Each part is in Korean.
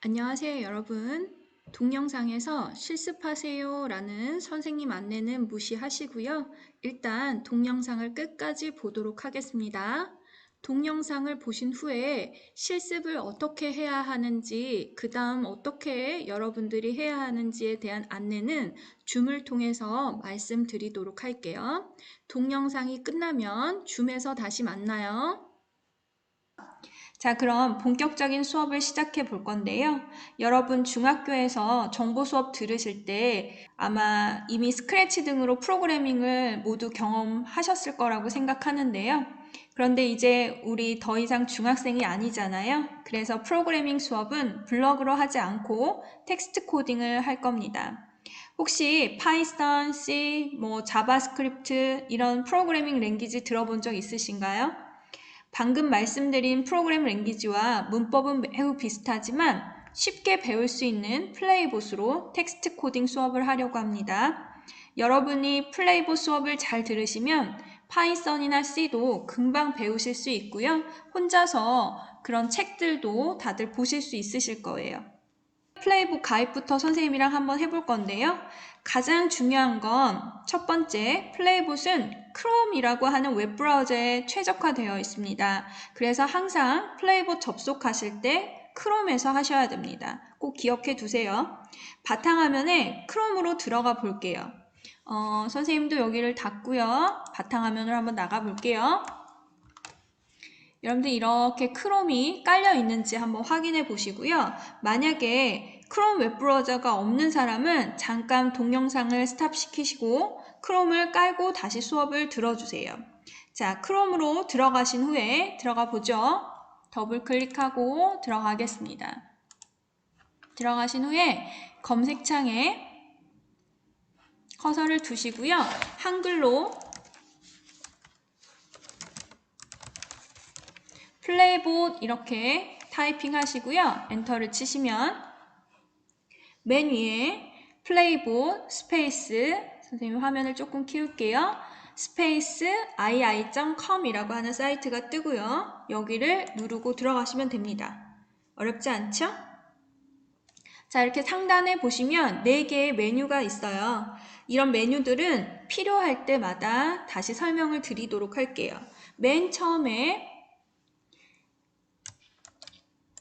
안녕하세요, 여러분. 동영상에서 실습하세요 라는 선생님 안내는 무시하시고요. 일단 동영상을 끝까지 보도록 하겠습니다. 동영상을 보신 후에 실습을 어떻게 해야 하는지, 그 다음 어떻게 여러분들이 해야 하는지에 대한 안내는 줌을 통해서 말씀드리도록 할게요. 동영상이 끝나면 줌에서 다시 만나요. 자, 그럼 본격적인 수업을 시작해 볼 건데요. 여러분 중학교에서 정보 수업 들으실 때 아마 이미 스크래치 등으로 프로그래밍을 모두 경험하셨을 거라고 생각하는데요. 그런데 이제 우리 더 이상 중학생이 아니잖아요. 그래서 프로그래밍 수업은 블럭으로 하지 않고 텍스트 코딩을 할 겁니다. 혹시 파이썬, C, 뭐 자바스크립트 이런 프로그래밍 랭귀지 들어본 적 있으신가요? 방금 말씀드린 프로그램 랭귀지와 문법은 매우 비슷하지만 쉽게 배울 수 있는 플레이봇으로 텍스트 코딩 수업을 하려고 합니다. 여러분이 플레이봇 수업을 잘 들으시면 파이썬이나 C도 금방 배우실 수 있고요. 혼자서 그런 책들도 다들 보실 수 있으실 거예요. 플레이북 가입부터 선생님이랑 한번 해볼 건데요. 가장 중요한 건 첫 번째, 플레이봇은 크롬이라고 하는 웹브라우저에 최적화되어 있습니다. 그래서 항상 플레이봇 접속하실 때 크롬에서 하셔야 됩니다. 꼭 기억해 두세요. 바탕화면에 크롬으로 들어가 볼게요. 어, 선생님도 여기를 닫고요. 바탕화면으로 한번 나가 볼게요. 여러분들 이렇게 크롬이 깔려 있는지 한번 확인해 보시고요. 만약에 크롬 웹브라우저가 없는 사람은 잠깐 동영상을 스탑 시키시고 크롬을 깔고 다시 수업을 들어주세요. 자, 크롬으로 들어가신 후에 들어가 보죠. 더블 클릭하고 들어가겠습니다. 들어가신 후에 검색창에 커서를 두시고요. 한글로 플레이봇 이렇게 타이핑 하시고요. 엔터를 치시면 맨 위에 플레이봇 스페이스 선생님 화면을 조금 키울게요. 스페이스 ii.com이라고 하는 사이트가 뜨고요. 여기를 누르고 들어가시면 됩니다. 어렵지 않죠? 자, 이렇게 상단에 보시면 4개의 메뉴가 있어요. 이런 메뉴들은 필요할 때마다 다시 설명을 드리도록 할게요. 맨 처음에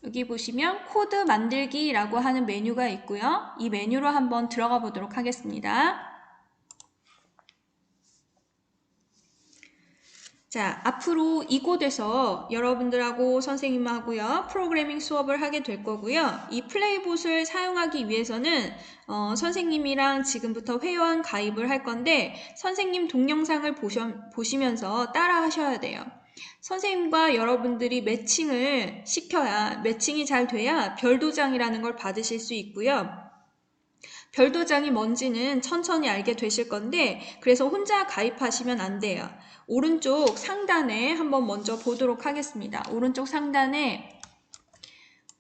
여기 보시면 코드 만들기라고 하는 메뉴가 있고요. 이 메뉴로 한번 들어가 보도록 하겠습니다. 자, 앞으로 이곳에서 여러분들하고 선생님하고요, 프로그래밍 수업을 하게 될 거고요. 이 플레이봇을 사용하기 위해서는 어, 선생님이랑 지금부터 회원 가입을 할 건데 선생님 동영상을 보셔, 보시면서 따라 하셔야 돼요. 선생님과 여러분들이 매칭을 시켜야 매칭이 잘 돼야 별도장이라는 걸 받으실 수 있고요. 별도장이 뭔지는 천천히 알게 되실 건데 그래서 혼자 가입하시면 안 돼요. 오른쪽 상단에 한번 먼저 보도록 하겠습니다. 오른쪽 상단에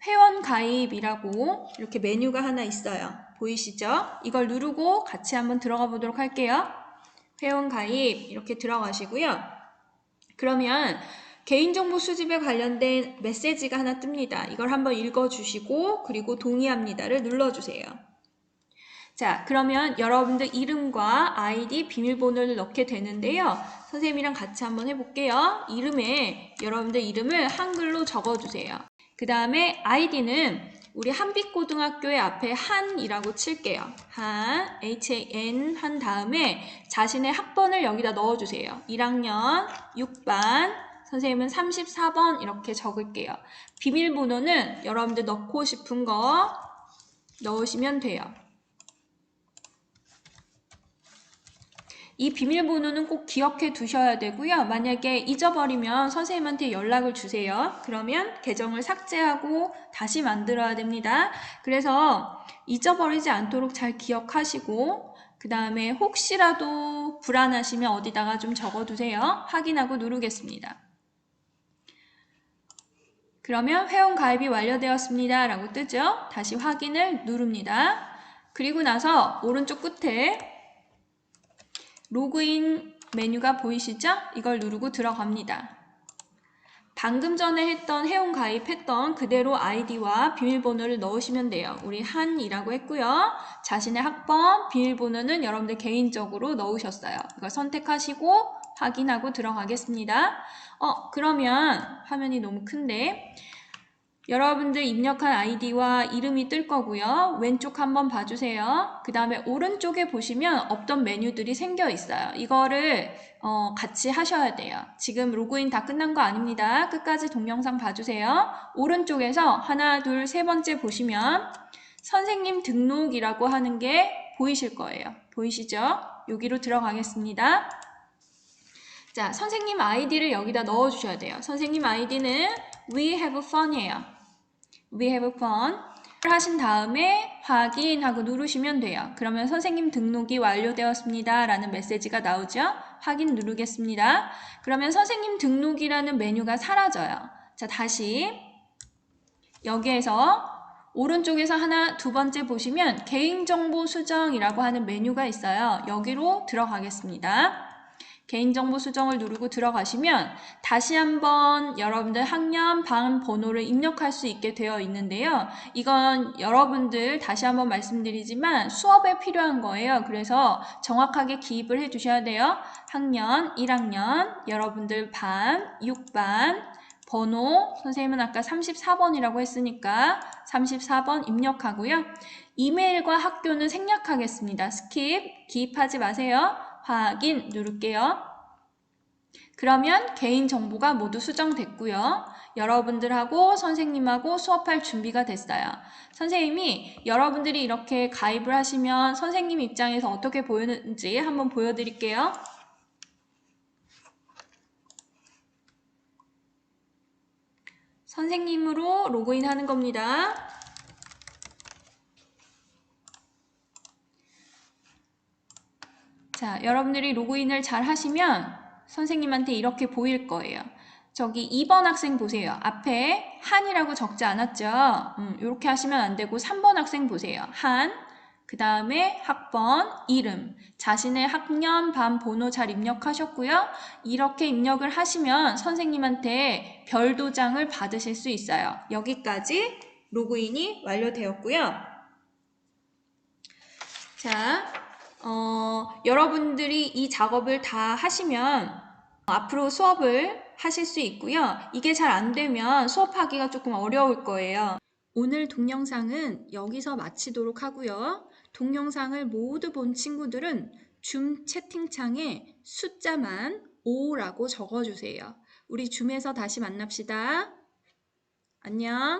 회원 가입이라고 이렇게 메뉴가 하나 있어요. 보이시죠? 이걸 누르고 같이 한번 들어가 보도록 할게요. 회원 가입 이렇게 들어가시고요. 그러면 개인정보 수집에 관련된 메시지가 하나 뜹니다. 이걸 한번 읽어주시고 그리고 동의합니다를 눌러주세요. 자, 그러면 여러분들 이름과 아이디, 비밀번호를 넣게 되는데요. 선생님이랑 같이 한번 해볼게요. 이름에 여러분들 이름을 한글로 적어주세요. 그 다음에 아이디는 우리 한빛고등학교의 앞에 한이라고 칠게요. 한, H-A-N 한 다음에 자신의 학번을 여기다 넣어주세요. 1학년 6반, 선생님은 34번 이렇게 적을게요. 비밀번호는 여러분들 넣고 싶은 거 넣으시면 돼요. 이 비밀번호는 꼭 기억해 두셔야 되고요. 만약에 잊어버리면 선생님한테 연락을 주세요. 그러면 계정을 삭제하고 다시 만들어야 됩니다. 그래서 잊어버리지 않도록 잘 기억하시고 그 다음에 혹시라도 불안하시면 어디다가 좀 적어두세요. 확인하고 누르겠습니다. 그러면 회원 가입이 완료되었습니다. 라고 뜨죠? 다시 확인을 누릅니다. 그리고 나서 오른쪽 끝에 로그인 메뉴가 보이시죠? 이걸 누르고 들어갑니다. 방금 전에 했던 회원 가입했던 그대로 아이디와 비밀번호를 넣으시면 돼요. 우리 한이라고 했고요. 자신의 학번, 비밀번호는 여러분들 개인적으로 넣으셨어요. 이걸 선택하시고 확인하고 들어가겠습니다. 어, 그러면 화면이 너무 큰데 여러분들 입력한 아이디와 이름이 뜰 거고요. 왼쪽 한번 봐주세요. 그 다음에 오른쪽에 보시면 없던 메뉴들이 생겨 있어요. 이거를 어, 같이 하셔야 돼요. 지금 로그인 다 끝난 거 아닙니다. 끝까지 동영상 봐주세요. 오른쪽에서 하나, 둘, 세 번째 보시면 선생님 등록이라고 하는 게 보이실 거예요. 보이시죠? 여기로 들어가겠습니다. 자, 선생님 아이디를 여기다 넣어 주셔야 돼요. 선생님 아이디는 we have fun이에요. We have fun 하신 다음에 확인하고 누르시면 돼요. 그러면 선생님 등록이 완료되었습니다. 라는 메시지가 나오죠. 확인 누르겠습니다. 그러면 선생님 등록이라는 메뉴가 사라져요. 자, 다시 여기에서 오른쪽에서 하나 두 번째 보시면 개인정보 수정이라고 하는 메뉴가 있어요. 여기로 들어가겠습니다. 개인정보 수정을 누르고 들어가시면 다시 한번 여러분들 학년 반 번호를 입력할 수 있게 되어 있는데요. 이건 여러분들 다시 한번 말씀드리지만 수업에 필요한 거예요. 그래서 정확하게 기입을 해 주셔야 돼요. 학년 1학년 여러분들 반 6반 번호 선생님은 아까 34번이라고 했으니까 34번 입력하고요. 이메일과 학교는 생략하겠습니다. 스킵 기입하지 마세요. 확인 누를게요. 그러면 개인 정보가 모두 수정됐고요. 여러분들하고 선생님하고 수업할 준비가 됐어요. 선생님이 여러분들이 이렇게 가입을 하시면 선생님 입장에서 어떻게 보이는지 한번 보여드릴게요. 선생님으로 로그인 하는 겁니다. 자, 여러분들이 로그인을 잘 하시면 선생님한테 이렇게 보일 거예요. 저기 2번 학생 보세요. 앞에 한이라고 적지 않았죠? 음, 이렇게 하시면 안 되고 3번 학생 보세요. 한, 그 다음에 학번, 이름, 자신의 학년, 반, 번호 잘 입력하셨고요. 이렇게 입력을 하시면 선생님한테 별 도장을 받으실 수 있어요. 여기까지 로그인이 완료되었고요. 자, 어, 여러분들이 이 작업을 다 하시면 앞으로 수업을 하실 수 있고요. 이게 잘 안 되면 수업하기가 조금 어려울 거예요. 오늘 동영상은 여기서 마치도록 하고요. 동영상을 모두 본 친구들은 줌 채팅창에 숫자만 5라고 적어주세요. 우리 줌에서 다시 만납시다. 안녕.